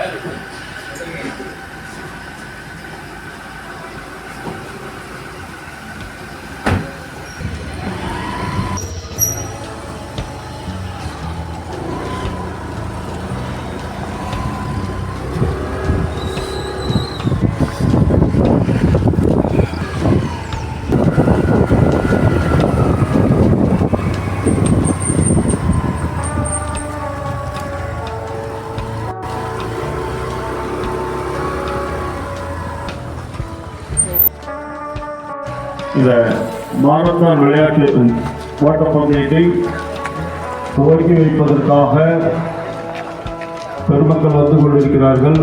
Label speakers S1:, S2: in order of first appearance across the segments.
S1: better. இந்த marathon விளையாட்டு ஓட்டப்பந்தயத்தை துவக்கி வைப்பதற்காக பெருமக்கள் வந்து கொண்டிருக்கிறார்கள்.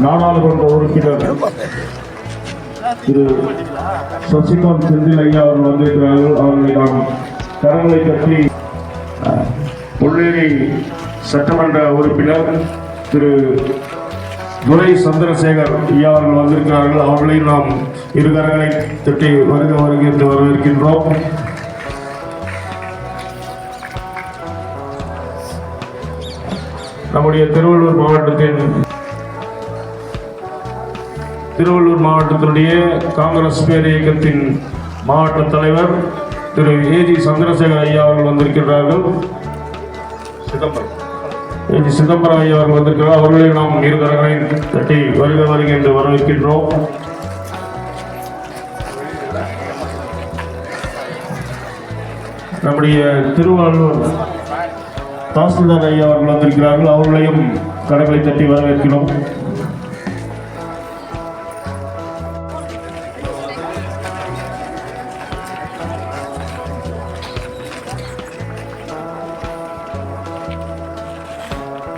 S1: நாடாளுமன்ற உறுப்பினர் திரு சசிகாந்த் செந்தில் ஐயா அவர்கள் வந்திருக்கிறார்கள். அவர்களை நாம் கரங்களை கட்டி அஹ், சட்டமன்ற உறுப்பினர் திரு துரை சந்திரசேகர் ஐயா அவர்கள் வந்திருக்கிறார்கள். அவர்களையும் நாம் இருகரங்களை தட்டி வருக வருக என்று வரவேற்கின்றோம். நம்முடைய திருவள்ளூர் மாவட்டத்தின் திருவள்ளூர் மாவட்டத்தினுடைய காங்கிரஸ் பேர் இயக்கத்தின் மாவட்ட தலைவர் திரு ஏஜி சந்திரசேகர் ஐயா அவர்கள் வந்திருக்கிறார்கள். சிதம்பரம். ஏஜி சிதம்பரம் ஐயா அவர்கள் வந்திருக்கிறார். அவர்களையும் நாம் இருகரங்களை தட்டி வருக வருக என்று வரவேற்கின்றோம். நம்முடைய திருவள்ளுவர் தாசில்தார் ஐயா அவர்கள் வந்திருக்கிறார்கள். அவர்களையும் கரங்களை தட்டி வரவேற்கிறோம்.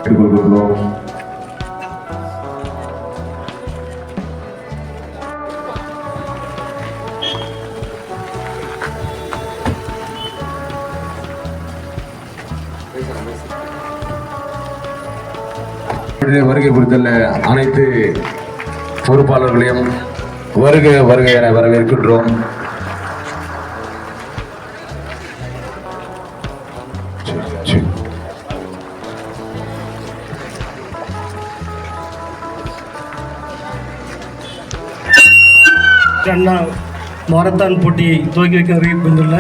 S1: கேட்டுக்கொள்கிறோம்
S2: வருகை புரிந்துள்ள அனைத்து பொறுப்பாளர்களையும் வருக வருக என வரவேற்கின்றோம்.
S3: அண்ணா மாரத்தான் போட்டியை துவக்கி வைக்க வருகை வந்துள்ள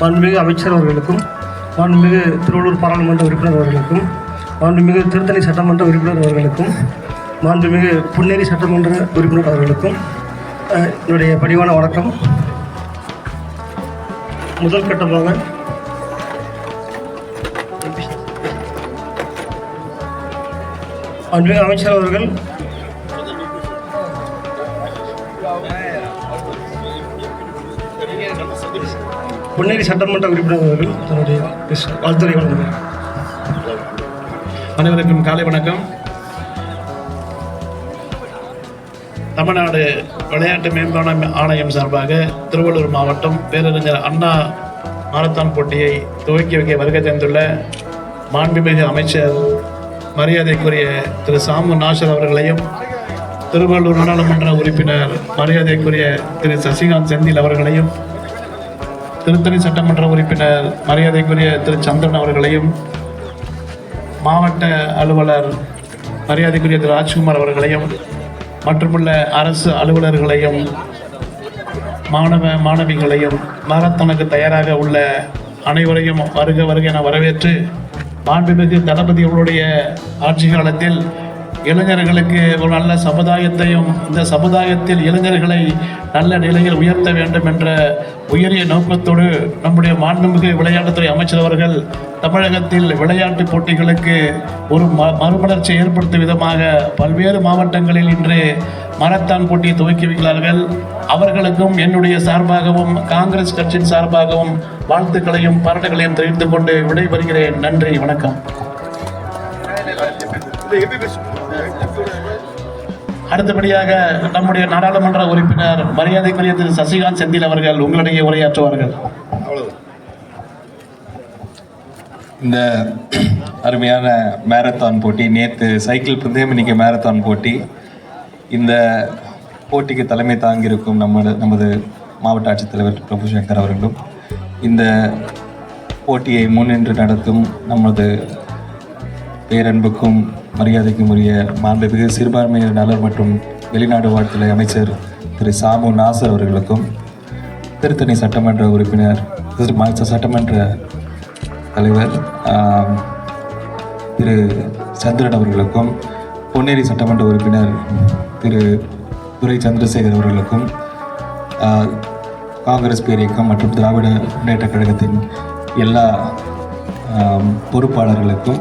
S3: மாண்புமிகு அமைச்சர் அவர்களுக்கும் மாண்புமிகு திருவள்ளூர் பாராளுமன்ற உறுப்பினர் அவர்களுக்கும் மாண்புமிகு திருத்தணி சட்டமன்ற உறுப்பினர் அவர்களுக்கும் மாண்புமிகு புன்னேரி சட்டமன்ற உறுப்பினர் அவர்களுக்கும் என்னுடைய பணிவான வணக்கம். முதல் கட்டமாக மாண்புமிகு அமைச்சர் அவர்கள் பொன்னேரி சட்டமன்ற உறுப்பினர் அவர்கள் தன்னுடைய வாழ்த்துறை வழங்குகிறார்.
S4: அனைவருக்கும் காலை வணக்கம். தமிழ்நாடு விளையாட்டு மேம்பாடு ஆணையம் சார்பாக திருவள்ளூர் மாவட்டம் பேரறிஞர் அண்ணா மாரத்தான் போட்டியை துவக்கி வைக்க வருகை தந்துள்ள மாண்புமிகு அமைச்சர் மரியாதைக்குரிய திரு சாமு நாசர் அவர்களையும் திருவள்ளூர் நாடாளுமன்ற உறுப்பினர் மரியாதைக்குரிய திரு சசிகாந்த் செந்தில் அவர்களையும் திருத்தணி சட்டமன்ற உறுப்பினர் மரியாதைக்குரிய திரு சந்திரன் அவர்களையும் மாவட்ட அலுவலர் மரியாதைக்குரிய திரு ராஜ்குமார் அவர்களையும் மற்றுமுள்ள அரசு அலுவலர்களையும் மாணவ மாணவிகளையும் மாரத்தானுக்கு தயாராக உள்ள அனைவரையும் வருக வருக என வரவேற்று மாண்புமிகு தளபதி அவருடைய ஆட்சி காலத்தில் இளைஞர்களுக்கு ஒரு நல்ல சமுதாயத்தையும் இந்த சமுதாயத்தில் இளைஞர்களை நல்ல நிலையில் உயர்த்த வேண்டும் என்ற உயரிய நோக்கத்தோடு நம்முடைய மாண்புமிகு விளையாட்டுத்துறை அமைச்சர் அவர்கள் தமிழகத்தில் விளையாட்டு போட்டிகளுக்கு ஒரு ம மறுமலர்ச்சி ஏற்படுத்தும் விதமாக பல்வேறு மாவட்டங்களில் இன்று மரத்தான் போட்டியை துவக்கி வைக்கிறார்கள். அவர்களுக்கும் என்னுடைய சார்பாகவும் காங்கிரஸ் கட்சியின் சார்பாகவும் வாழ்த்துக்களையும் பாராட்டுகளையும் தெரிவித்துக் கொண்டு விடைபெறுகிறேன். நன்றி வணக்கம். அடுத்தபடியாக நம்முடைய நாடாளுமன்ற உறுப்பினர் மரியாதைக்குரிய திரு சசிகாந்த் செந்தில் அவர்கள் உங்களிடையே உரையாற்றுவார்கள்.
S5: இந்த அருமையான மேரத்தான் போட்டி நேற்று சைக்கிள் பந்தயம் இன்னைக்கு மேரத்தான் போட்டி. இந்த போட்டிக்கு தலைமை தாங்கியிருக்கும் நம்ம நமது மாவட்ட ஆட்சித்தலைவர் பிரபு சங்கர் அவர்களும் இந்த போட்டியை முன்னின்று நடத்தும் நமது பேரன்புக்கும் மரியாதைக்கும் உரிய மாண்புமிகு சிறுபான்மையினர் நலர் மற்றும் வெளிநாடு வாழ்த்துறை அமைச்சர் திரு சாமு நாசர் அவர்களுக்கும் திருத்தணி சட்டமன்ற உறுப்பினர் திரு ம- சட்டமன்ற தலைவர் திரு சந்திரன் அவர்களுக்கும் பொன்னேரி சட்டமன்ற உறுப்பினர் திரு துரை சந்திரசேகர் அவர்களுக்கும் காங்கிரஸ் பேரியக்கம் மற்றும் திராவிட முன்னேற்றக் கழகத்தின் எல்லா பொறுப்பாளர்களுக்கும்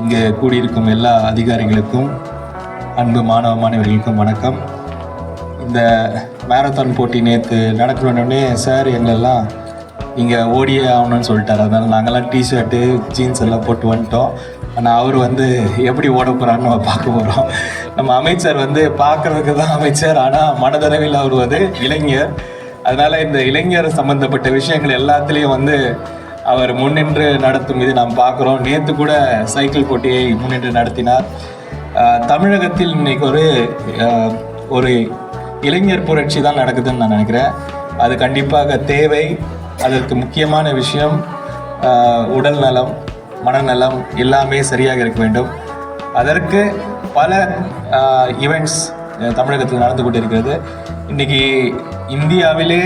S5: இங்கே கூடியிருக்கும் எல்லா அதிகாரிகளுக்கும் அன்பு மாணவ மாணவிகளுக்கும் வணக்கம். இந்த மேரத்தான் போட்டி நேற்று நடக்கணுன்னே சார் எங்களெல்லாம் நீங்கள் ஓடியே ஆகணும்னு சொல்லிட்டார். அதனால் நாங்கள்லாம் டிஷர்ட்டு ஜீன்ஸ் எல்லாம் போட்டு வந்துட்டோம். ஆனால் அவர் வந்து எப்படி ஓட போகிறான்னு நம்ம பார்க்க போகிறோம் நம்ம அமைச்சர் வந்து பார்க்குறதுக்கு தான் அமைச்சர் ஆனால் மனதளவில் அவர் வந்து இளைஞர். அதனால் இந்த இளைஞர் சம்மந்தப்பட்ட விஷயங்கள் எல்லாத்துலேயும் வந்து அவர் முன்னின்று நடத்தும் இது நாம் பார்க்குறோம். நேற்று கூட சைக்கிள் போட்டியை முன்னின்று நடத்தினார். தமிழகத்தில் இன்னைக்கு ஒரு ஒரு இளைஞர் புரட்சி தான் நடக்குதுன்னு நான் நினைக்கிறேன். அது கண்டிப்பாக தேவை. அதற்கு முக்கியமான விஷயம் உடல் நலம் மனநலம் எல்லாமே சரியாக இருக்க வேண்டும். அதற்கு பல ஈவெண்ட்ஸ் தமிழகத்தில் நடந்து கொண்டிருக்கிறது. இன்னைக்கு இந்தியாவிலே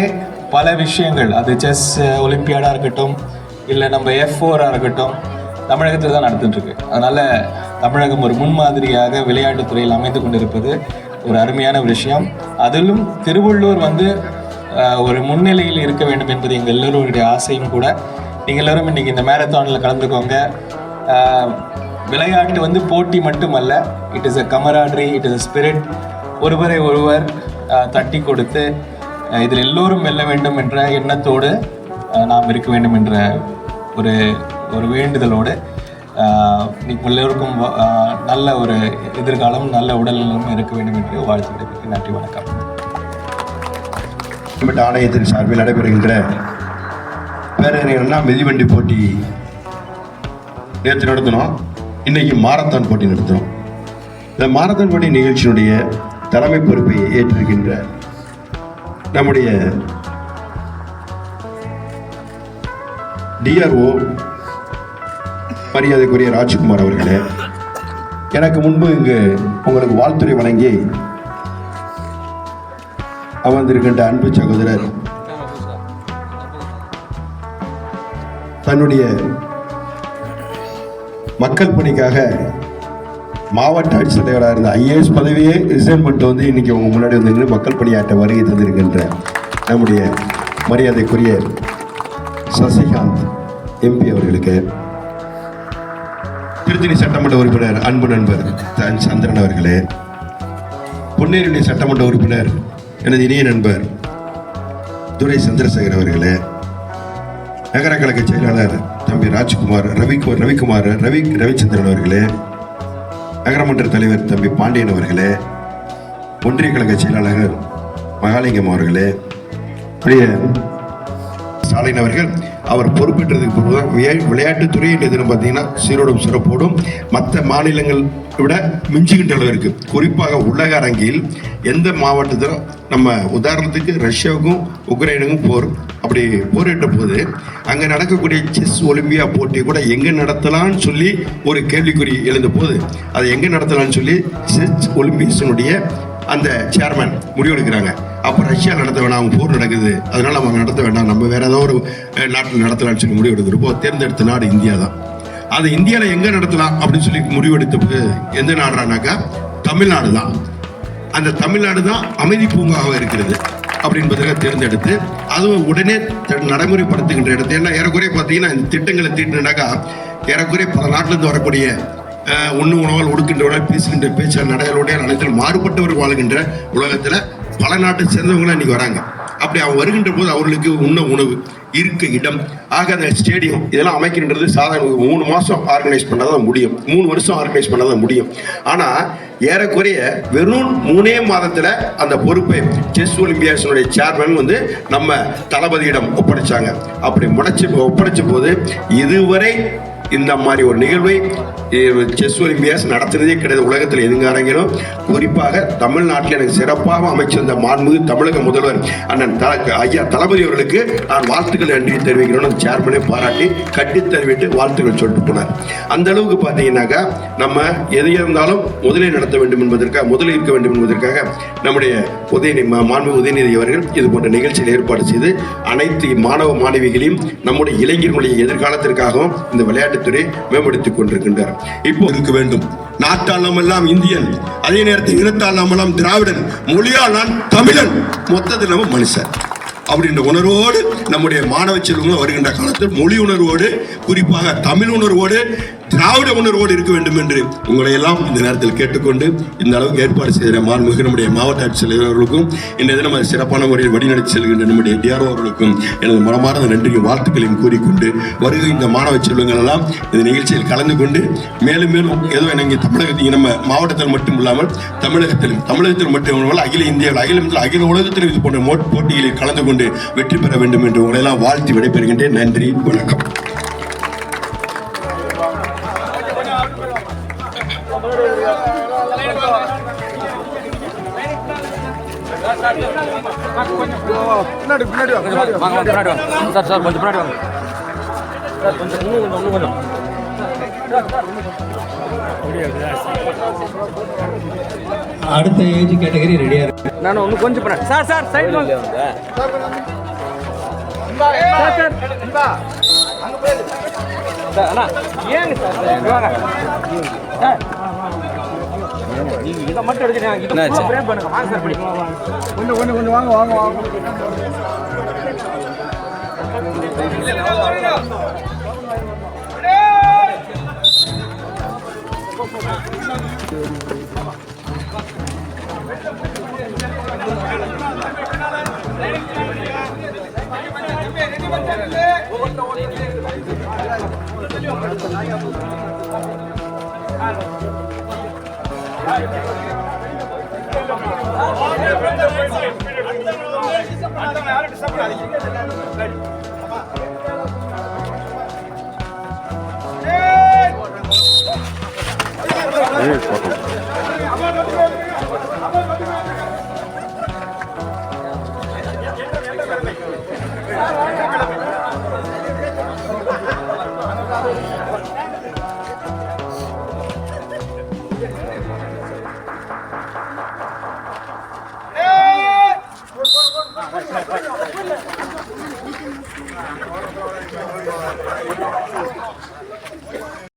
S5: பல விஷயங்கள் அது செஸ் ஒலிம்பியாடாக இருக்கட்டும் இல்லை நம்ம எஃப் ஃபோராக இருக்கட்டும் தமிழகத்தில் தான் நடந்துட்டு அதனால் தமிழகம் ஒரு முன்மாதிரியாக விளையாட்டுத் துறையில் அமைந்து கொண்டிருப்பது ஒரு அருமையான ஒரு விஷயம். அதிலும் திருவள்ளூர் வந்து ஒரு முன்னிலையில் இருக்க வேண்டும் என்பது எங்கள் எல்லோருடைய ஆசையும் கூட. நீங்கள் எல்லோரும் இன்னைக்கு இந்த மேரத்தானில் கலந்துக்கோங்க. விளையாட்டு வந்து போட்டி மட்டுமல்ல it is a camaraderie it is a spirit ஒருவரை ஒருவர் தட்டி கொடுத்து இதில் எல்லோரும் வெல்ல வேண்டும் என்ற எண்ணத்தோடு நாம் இருக்க வேண்டும் என்ற ஒரு ஒரு வேண்டுதலோடு ஆஹ், எல்லோருக்கும் நல்ல ஒரு எதிர்காலம் நல்ல உடல்நலம் இருக்க வேண்டும் என்று வாழ்த்து விடைபெறுகிறேன். நன்றி வணக்கம்
S6: மாவட்ட ஆணையத்தின் சார்பில் நடைபெறுகின்ற பேரறிஞர்னா மிதிவண்டி போட்டி நேற்று நடத்தினோம் இன்னைக்கு மாரத்தான் போட்டி நடத்தினோம் இந்த மாரத்தான் போட்டி நிகழ்ச்சியினுடைய தலைமை பொறுப்பை ஏற்றிருக்கின்ற நம்முடைய டிஆர்ஓ மரியாதைக்குரிய ராஜ்குமார் அவர்களே எனக்கு முன்பு இங்கு உங்களுக்கு வாழ்த்துறை வழங்கி அமர்ந்திருக்கின்ற அன்பு சகோதரர் தன்னுடைய மக்கள் பணிக்காக மாவட்ட ஆட்சித்தலைவராக இருந்த ஐஏஎஸ் பதவியே ரிசைன் பண்ணிட்டு வந்து இன்னைக்கு உங்க முன்னாடி வந்து மக்கள் பணியாற்ற வருகை தந்திருக்கின்ற நம்முடைய மரியாதைக்குரிய சசிகாந்த் எம்பி அவர்களுக்கு திருத்தணி சட்டமன்ற உறுப்பினர் அன்பு நண்பர் தன் சந்திரன் அவர்களே பொன்னேரி சட்டமன்ற உறுப்பினர் எனது இணைய நண்பர் துரை சந்திரசேகர் அவர்களே நகர கழக செயலாளர் தம்பி ராஜ்குமார் ரவி ரவிக்குமார் ரவி ரவிச்சந்திரன் அவர்களே நகரமன்ற தலைவர் தம்பி பாண்டியன் அவர்களே ஒன்றிய கழக செயலாளர் மகாலிங்கம் அவர்களே அப்படியே ஸ்டாலின் அவர்கள் அவர் பொறுப்பேற்றதுக்கு பிறகு தான் விளையா- விளையாட்டுத்துறை என்ற தினம் பார்த்தீங்கன்னா சீரோடும் சிறப்போடும் மற்ற மாநிலங்கள் விட மிஞ்சுகின்ற இருக்குது குறிப்பாக உலக அரங்கில் எந்த மாவட்டத்திலும் நம்ம உதாரணத்துக்கு ரஷ்யாவுக்கும் உக்ரைனுக்கும் போர் அப்படி போரிட்ட போது அங்கே நடக்கக்கூடிய செஸ் ஒலிம்பியா போட்டி கூட எங்கே நடத்தலாம்னு சொல்லி ஒரு கேள்விக்குறி எழுந்த போது அதை எங்கே நடத்தலாம்னு சொல்லி செஸ் ஒலிம்பிக்ஸினுடைய அந்த சேர்மன் முடிவெடுக்கிறாங்க. அப்போ ரஷ்யா நடத்த வேணாம் அவங்க போர் நடக்குது. அதனால அவங்க நடத்த வேண்டாம். நம்ம வேற ஏதோ ஒரு நாட்டில் நடத்தலாம்னு சொல்லி முடிவெடுக்கிறப்போ தேர்ந்தெடுத்த நாடு இந்தியா தான். அது இந்தியாவில் எங்கே நடத்தலாம் அப்படின்னு சொல்லி முடிவெடுத்தது எந்த நாடுறானாக்கா தமிழ்நாடு தான். அந்த தமிழ்நாடு தான் அமைதி பூங்காவாக இருக்கிறது அப்படின்றதுக்காக தேர்ந்தெடுத்து அதுவும் உடனே நடைமுறைப்படுத்துகின்ற இடத்தை ஏன்னா ஏறக்குறைய பார்த்தீங்கன்னா இந்த திட்டங்களை தீட்டினாக்கா ஏறக்குறைய பல நாட்டிலிருந்து வரக்கூடிய அஹ், உண்ணு உணவால் உடல் பேசுகின்ற பேச்சால் நடைகளுடைய அனைத்தில் மாறுபட்டவர் வாழ்கின்ற உலகத்தில் பல நாட்டை சேர்ந்தவங்களாம் இன்னைக்கு வராங்க. அப்படி அவங்க வருகின்ற போது அவர்களுக்கு உண்ண உணவு இருக்க இடம் ஆக அந்த ஸ்டேடியம் இதெல்லாம் அமைக்கின்றது சாதாரண மூணு மாதம் ஆர்கனைஸ் பண்ணால் தான் முடியும். மூணு வருஷம் ஆர்கனைஸ் பண்ணாதான் முடியும். ஆனால் ஏறக்குறைய வெறும் மூணே மாதத்தில் அந்த பொறுப்பை செஸ் ஒலிம்பியாஸினுடைய சேர்மன் வந்து நம்ம தளபதியிடம் ஒப்படைச்சாங்க. அப்படி முடைச்சி ஒப்படைச்ச போது இதுவரை இந்த மாதிரி ஒரு நிகழ்வை செஸ் ஒலிம்பியாஸ் நடத்துனதே கிடையாது. உலகத்தில் எதுங்காரங்களும் குறிப்பாக தமிழ்நாட்டில் எனக்கு சிறப்பாக அமைச்சிருந்த மாண்புமிகு தமிழக முதல்வர் அண்ணன் த ஐயா தளபதி அவர்களுக்கு நான் வாழ்த்துக்கள் நன்றி தெரிவிக்கிறோன்னு சேர்மனை பாராட்டி கட்டி தெரிவித்து வாழ்த்துக்கள் சொல்லிட்டு போனார். அந்த அளவுக்கு பார்த்தீங்கன்னாக்கா நம்ம எது இருந்தாலும் முதலில் நடத்த வேண்டும் என்பதற்காக முதலில் இருக்க வேண்டும் என்பதற்காக நம்முடைய உதயநி மாண்புமிகு உதயநிதி அவர்கள் இது போன்ற நிகழ்ச்சியில் ஏற்பாடு செய்து அனைத்து மாணவ மாணவிகளையும் நம்முடைய இளைஞர்களுடைய எதிர்காலத்திற்காகவும் இந்த விளையாட்டு விளையாட்டுத்துறை மேம்படுத்திக் கொண்டிருக்கின்றார். இப்போ இருக்க வேண்டும். நாட்டால் நாமெல்லாம் இந்தியன். அதே நேரத்தில் இனத்தால் நாமெல்லாம் திராவிடன். மொழியால் நான் தமிழன். மொத்தத்தில் நம்ம மனுஷன். அப்படின்ற உணர்வோடு நம்முடைய மாணவ செல்வங்கள் வருகின்ற காலத்தில் மொழி உணர்வோடு குறிப்பாக தமிழ் உணர்வோடு திராவிட உணர்வோடு இருக்க வேண்டும் என்று உங்களை எல்லாம் இந்த நேரத்தில் கேட்டுக்கொண்டு இந்த அளவுக்கு ஏற்பாடு செய்கிற மாண்புமிகு நம்முடைய மாவட்ட ஆட்சியர் அவர்களுக்கும் இந்த தினம் அது சிறப்பான முறையில் வழிநடத்தி செல்கின்ற நம்முடைய டிஆர்ஓ அவர்களுக்கும் எனது மனமார்ந்த நன்றியும் வாழ்த்துக்களையும் கூறிக்கொண்டு வருகை இந்த மாணவ செல்வங்கள் எல்லாம் இந்த நிகழ்ச்சியில் கலந்து கொண்டு மேலும் மேலும் ஏதோ எனக்கு தமிழகத்தில் நம்ம மாவட்டத்தில் மட்டும் இல்லாமல் தமிழகத்திலும் தமிழகத்தில் மட்டும் அகில இந்தியாவில் அகில அகில உலகத்திலும் இது போன்ற மோட் போட்டிகளில் கலந்து கொண்டு கொண்டு வெற்றி பெற வேண்டும் என்று உங்களை எல்லாம் வாழ்த்தி விடைபெறுகின்றேன். நன்றி வணக்கம். பின்னாடி பின்னாடி வாங்க பின்னாடி வாங்க.
S7: சார் சார் கொஞ்சம் பின்னாடி வாங்க. சார் கொஞ்சம் இன்னும் கொஞ்சம் இன்னும் கொஞ்சம்.
S8: அடுத்த ஏஜ் கேட்டகரி ரெடியா இருக்கு.
S7: நான் இன்னும் கொஞ்சம் பின்னாடி சார் சார் சைடு வாங்க. சார் சார் சார் அண்ணா ஏங்க சார் வாங்க. சார். நீங்க இதை மட்டும் எடுத்துட்டு இதை பிரேம் பண்ணுங்க. வாங்க சார் இப்படி. கொஞ்சம் கொஞ்சம் கொஞ்சம் வாங்க வாங்க வாங்க.
S1: அந்த யாரும் டிஸ்டர்ப் பண்ணாதீங்க কত